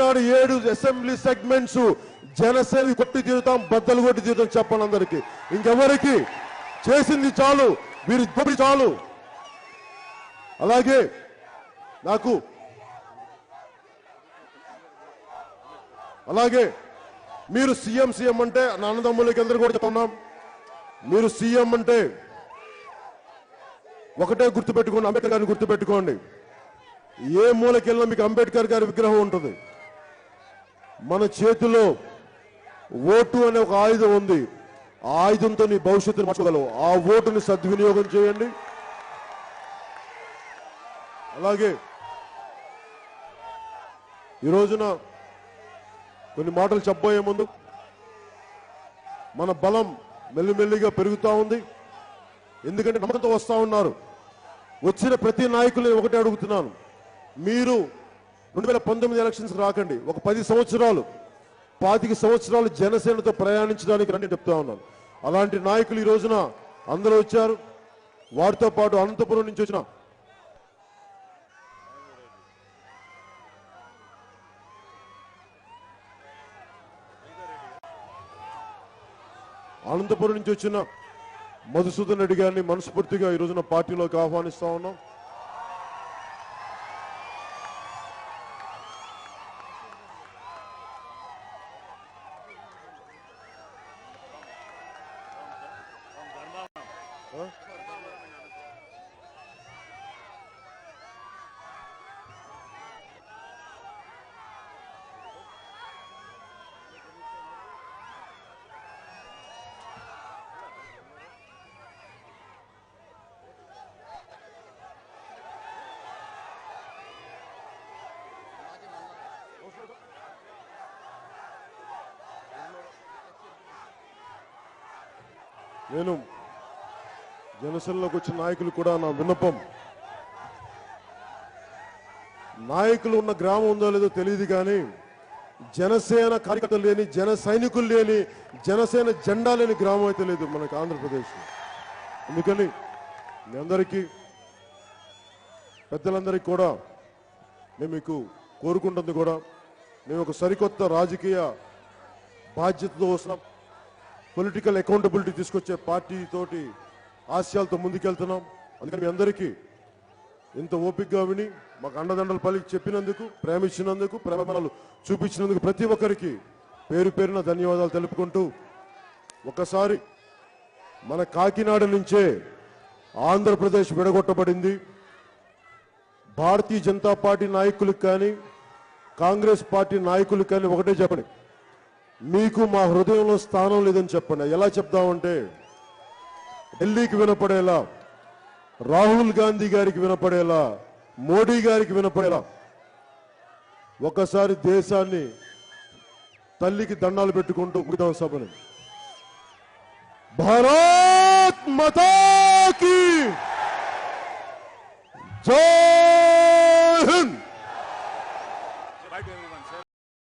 ఈనాడు ఏడు assembly segments Janasena కొట్టి తీరుతాం బద్దలు కొట్టి తీరుతాం చెప్పండి అందరికి. ఇంకెవరికి? చేసింది చాలు వీరి దోపిడి చాలు. అలాగే నాకు అలాగే మీరు సీఎం సీఎం అంటే నాన్నదమ్ములకి అందరూ కూడా చెప్తున్నాం. మీరు సీఎం అంటే ఒకటే గుర్తుపెట్టుకోండి అంబేద్కర్ గారిని గుర్తుపెట్టుకోండి. ఏ మూలకెళ్ళినా మీకు అంబేద్కర్ గారి విగ్రహం ఉంటుంది. మన చేతిలో ఓటు అనే ఒక ఆయుధం ఉంది. ఆ ఆయుధంతో నీ భవిష్యత్తును మార్చగలవు ఆ ఓటుని సద్వినియోగం చేయండి. అలాగే ఈ రోజున కొన్ని మాటలు చెప్పబోయే ముందు మన బలం మెల్లిమెల్లిగా పెరుగుతూ ఉంది. ఎందుకంటే నమ్మకంతో వస్తూ ఉన్నారు. వచ్చిన ప్రతి నాయకులు ఒకటే అడుగుతున్నాను. మీరు రెండు వేల పంతొమ్మిది ఎలక్షన్స్ రాకండి. ఒక పది సంవత్సరాలు పాతిక సంవత్సరాలు జనసేనతో ప్రయాణించడానికి రండి చెప్తా ఉన్నాను. అలాంటి నాయకులు ఈ రోజున అందరూ వచ్చారు. వారితో పాటు అనంతపురం నుంచి వచ్చిన అనంతపురం నుంచి వచ్చిన మధుసూదన్ రెడ్డి గారిని మనస్ఫూర్తిగా ఈ రోజున పార్టీలోకి ఆహ్వానిస్తా ఉన్నాం. 어? Venom. జనసేనలోకి వచ్చిన నాయకులు కూడా నా విన్నపం. నాయకులు ఉన్న గ్రామం ఉందో లేదో తెలియదు కానీ జనసేన కార్యకర్తలు లేని జన సైనికులు లేని జనసేన జెండా లేని గ్రామం అయితే లేదు మనకు ఆంధ్రప్రదేశ్. అందుకని మీ అందరికీ పెద్దలందరికీ కూడా మేము మీకు కోరుకుంటుంది కూడా మేము ఒక సరికొత్త రాజకీయ బాధ్యతతో వస్తున్నాం. పొలిటికల్ అకౌంటబిలిటీ తీసుకొచ్చే పార్టీతోటి ఆశయాలతో ముందుకెళ్తున్నాం. అందుకని మీ అందరికీ ఇంత ఓపికగా విని మాకు అండదండలు పలికి చెప్పినందుకు ప్రేమించినందుకు ప్రేమలు చూపించినందుకు ప్రతి ఒక్కరికి పేరు పేరున ధన్యవాదాలు తెలుపుకుంటూ ఒకసారి మన కాకినాడ నుంచే ఆంధ్రప్రదేశ్ విడగొట్టబడింది. భారతీయ జనతా పార్టీ నాయకులకు కానీ కాంగ్రెస్ పార్టీ నాయకులకు కానీ ఒకటే చెప్పండి. మీకు మా హృదయంలో స్థానం లేదని చెప్పండి. ఎలా చెప్దామంటే ఢిల్లీకి వినపడేలా రాహుల్ గాంధీ గారికి వినపడేలా మోడీ గారికి వినపడేలా ఒకసారి దేశాన్ని తల్లికి దండాలు పెట్టుకుంటూ ముగిదాం సభని. భారత్ మతాకి జై!